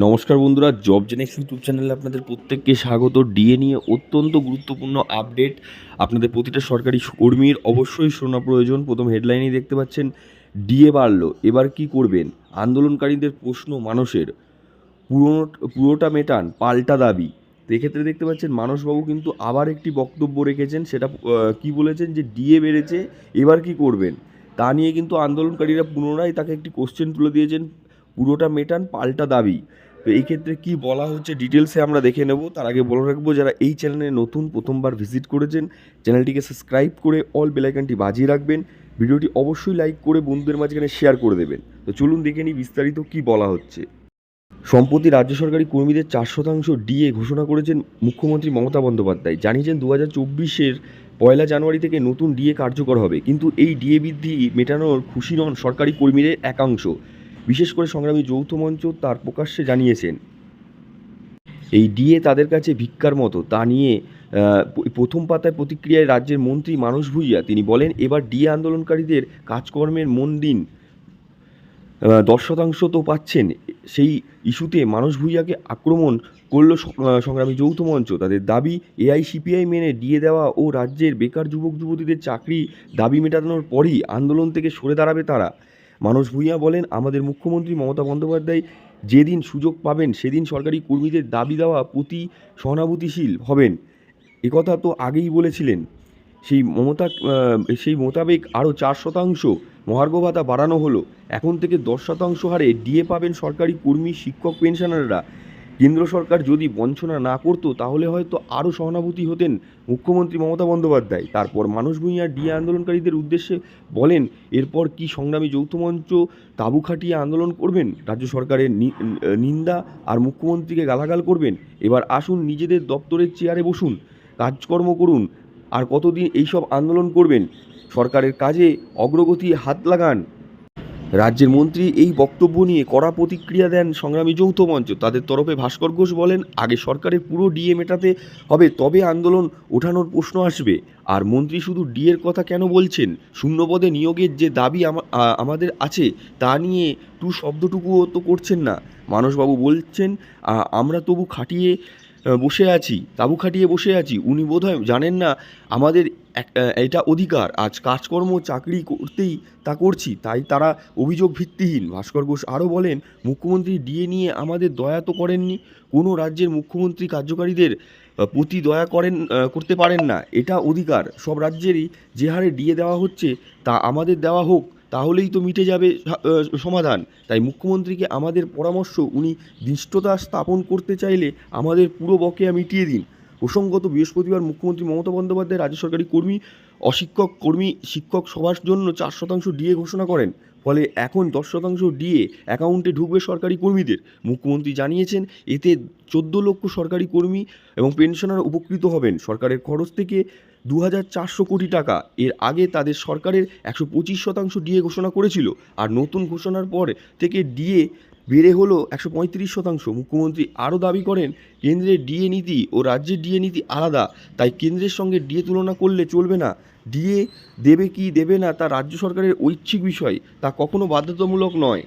নমস্কার বন্ধুরা job Genex YouTube চ্যানেলে আপনাদের প্রত্যেককে স্বাগত। ডিএ নিয়ে অত্যন্ত গুরুত্বপূর্ণ আপডেট আপনাদের প্রতিটা সরকারি কর্মীর অবশ্যই শোনা প্রয়োজন। প্রথম হেডলাইনেই দেখতে পাচ্ছেন ডিএ বাড়লো, এবার কি করবেন? আন্দোলনকারীদের প্রশ্ন মানুষের। পুরোনো, পুরোটা মেটান, পাল্টা দাবি। এক্ষেত্রে দেখতে পাচ্ছেন মানসবাবু কিন্তু আবার একটি বক্তব্য রেখেছেন, সেটা কি বলেছেন যে ডিএ বেড়েছে, এবার কি করবেন? তা নিয়ে কিন্তু আন্দোলনকারীরা পুনরায় তাকে একটি কোশ্চেন তুলে দিয়েছেন। পুরোটা মেটান, পাল্টা দাবি। তো এই ক্ষেত্রে কি বলা হচ্ছে ডিটেলসে আমরা দেখে নেব। তার আগে বলে রাখব, যারা এই চ্যানেলে নতুন, প্রথমবার ভিজিট করেছেন, চ্যানেলটিকে সাবস্ক্রাইব করে অল বেলাইকানটি বাজিয়ে রাখবেন। ভিডিওটি অবশ্যই লাইক করে বন্ধুদের মাঝখানে শেয়ার করে দেবেন। তো চলুন দেখে নিই বিস্তারিত কি বলা হচ্ছে। সম্প্রতি রাজ্য সরকারি কর্মীদের চার শতাংশ ডিএ ঘোষণা করেছেন মুখ্যমন্ত্রী মমতা বন্দ্যোপাধ্যায়। জানিয়েছেন দু হাজার চব্বিশের পয়লা জানুয়ারি থেকে নতুন ডিএ কার্যকর হবে। কিন্তু এই ডিএ বৃদ্ধি মেটানোর খুশি নন সরকারি কর্মীদের একাংশ। বিশেষ করে সংগ্রামী যৌথ মঞ্চ তার প্রকাশ্যে জানিয়েছেন। এই ডিএ তাদের কাছে ভিক্ষার মতো, তা নিয়ে প্রথম পাতায় প্রতিক্রিয়ায় রাজ্যের মন্ত্রী মানস ভুইয়া, তিনি বলেন, এবার ডিএ আন্দোলনকারীদের কাজকর্মের মন দিন। দশ শতাংশ তো পাচ্ছেন। সেই ইস্যুতে মানস ভুইয়াকে আক্রমণ করল সংগ্রামী যৌথ মঞ্চ। তাদের দাবি, এআই, সিপিআই মেনে ডিএ দেওয়া ও রাজ্যের বেকার যুবক যুবতীদের চাকরি দাবি মেটানোর পরই আন্দোলন থেকে সরে দাঁড়াবে তারা। মানস ভূঁইয়া বলেন, আমাদের মুখ্যমন্ত্রী মমতা বন্দ্যোপাধ্যায় যেদিন সুযোগ পাবেন, সেদিন সরকারি কর্মীদের দাবি দেওয়া প্রতি সহানুভূতিশীল হবেন। একথা তো আগেই বলেছিলেন। সেই মমতা সেই মোতাবেক আরও চার শতাংশ মহার্ঘ ভাতা বাড়ানো হলো। এখন থেকে দশ শতাংশ হারে ডিএ পাবেন সরকারি কর্মী, শিক্ষক, পেনশনাররা। কেন্দ্র সরকার যদি বঞ্চনা না করতো, তাহলে হয়তো আরও সহানুভূতি হতেন মুখ্যমন্ত্রী মমতা বন্দ্যোপাধ্যায়। তারপর মানুষ ভূঁইয়া ডিএ আন্দোলনকারীদের উদ্দেশ্যে বলেন, এরপর কি সংগ্রামী যৌথ মঞ্চ তাবু খাটিয়ে আন্দোলন করবেন? রাজ্য সরকারের নিন্দা আর মুখ্যমন্ত্রীকে গালাগাল করবেন? এবার আসুন নিজেদের দপ্তরের চেয়ারে বসুন, কাজকর্ম করুন, আর কতদিন এইসব আন্দোলন করবেন? সরকারের কাজে অগ্রগতি হাত লাগান। রাজ্যের মন্ত্রী এই বক্তব্য নিয়ে কড়া প্রতিক্রিয়া দেন সংগ্রামী যৌথ মঞ্চ। তাদের তরফে ভাস্কর ঘোষ বলেন, আগে সরকারের পুরো ডিএ মেটাতে হবে, তবে আন্দোলন ওঠানোর প্রশ্ন আসবে। আর মন্ত্রী শুধু ডিএর কথা কেন বলছেন? শূন্যপদে নিয়োগের যে দাবি আমাদের আছে, তা নিয়ে টু শব্দটুকুও তো করছেন না। মানসবাবু বলছেন আমরা তবু খাটিয়ে বসে আছি, তাবু খাটিয়ে বসে আছি। উনি বোধহয় জানেন না আমাদের এটা অধিকার। আজ কাজকর্ম, চাকরি করতেই তা করছি, তাই তারা অভিযোগ ভিত্তিহীন। ভাস্কর ঘোষ আরও বলেন, মুখ্যমন্ত্রী ডিএ নিয়ে আমাদের দয়া তো করেননি, কোনো রাজ্যের মুখ্যমন্ত্রী কার্যকারীদের প্রতি দয়া করেন করতে পারেন না। এটা অধিকার। সব রাজ্যেরই যে হারে ডিএ দেওয়া হচ্ছে, তা আমাদের দেওয়া হোক। তাহলেই তো মিটে যাবে সমাধান। তাই মুখ্যমন্ত্রীকে আমাদের পরামর্শ, উনি দৃষ্টতা স্থাপন করতে চাইলে আমাদের পুরো বকেয়া মিটিয়ে দিন। প্রসঙ্গত বৃহস্পতিবার মুখ্যমন্ত্রী মমতা বন্দ্যোপাধ্যায়, রাজ্য সরকারি কর্মী, অশিক্ষক, কর্মী, শিক্ষক সবার জন্য চার শতাংশ ডিএ ঘোষণা করেন। ফলে এখন দশ শতাংশ ডিএ অ্যাকাউন্টে ঢুকবে সরকারি কর্মীদের। মুখ্যমন্ত্রী জানিয়েছেন, এতে চোদ্দ লক্ষ সরকারি কর্মী এবং পেনশনার উপকৃত হবেন। সরকারের খরচ থেকে দু হাজার চারশো কোটি টাকা। এর আগে তাদের সরকারের একশো পঁচিশ শতাংশ ডিএ ঘোষণা করেছিল। আর নতুন ঘোষণার পর থেকে ডিএ বেড়ে হলো একশো পঁয়ত্রিশ শতাংশ। মুখ্যমন্ত্রী আরও দাবি করেন, কেন্দ্রের ডিএ নীতি ও রাজ্যের ডিএ নীতি আলাদা, তাই কেন্দ্রের সঙ্গে ডিএ তুলনা করলে চলবে না। ডিএ দেবে কি দেবে না তা রাজ্য সরকারের ঐচ্ছিক বিষয়, তা কখনো বাধ্যতামূলক নয়।